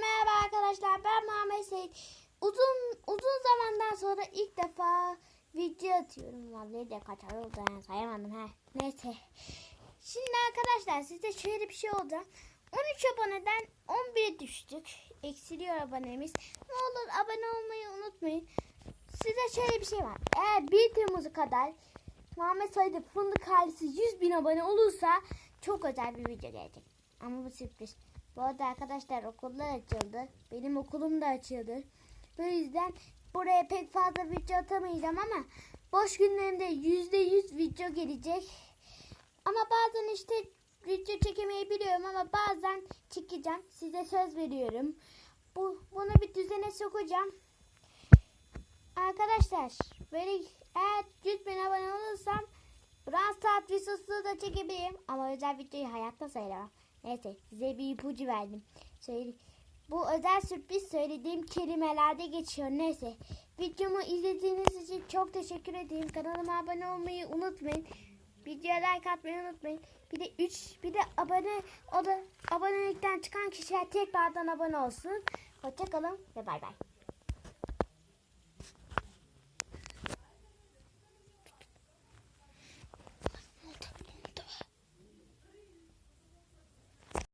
merhaba arkadaşlar. Ben Muhammed Seyit. Uzun uzun zamandan sonra ilk defa video atıyorum. Vallahi de kaç ay oldu yani sayamadım ha. Neyse. Şimdi arkadaşlar size şöyle bir şey olacak. 13 aboneden 11'e düştük. Eksiliyor abonemiz. Ne olur abone olmayı unutmayın. Size şöyle bir şey var. Eğer 1 Temmuz'a kadar Muhammed Said'e fındık ailesi 100 bin abone olursa çok özel bir video gelecek. Ama bu sürpriz. Bu arada arkadaşlar okullar açıldı. Benim okulum da açıldı. Bu yüzden buraya pek fazla video atamayacağım ama boş günlerimde %100 video gelecek. Ama bazen işte video çekemeyebiliyorum ama bazen çekeceğim. Size söz veriyorum. Bu, bunu bir düzene sokacağım. Arkadaşlar böyle eğer 100 bin abone olursam Brawl Stars videosu da çekebilirim. Ama özel videoyu hayatta sayamam. Neyse size bir ipucu verdim. Söyle, bu özel sürpriz söylediğim kelimelerde geçiyor. Neyse videomu izlediğiniz için çok teşekkür ederim. Kanalıma abone olmayı unutmayın. Videoya like atmayı unutmayın. Bir de 3 bir de abone o da abonelikten çıkan kişiler tekrardan abone olsun. Hoşçakalın ve bay bay.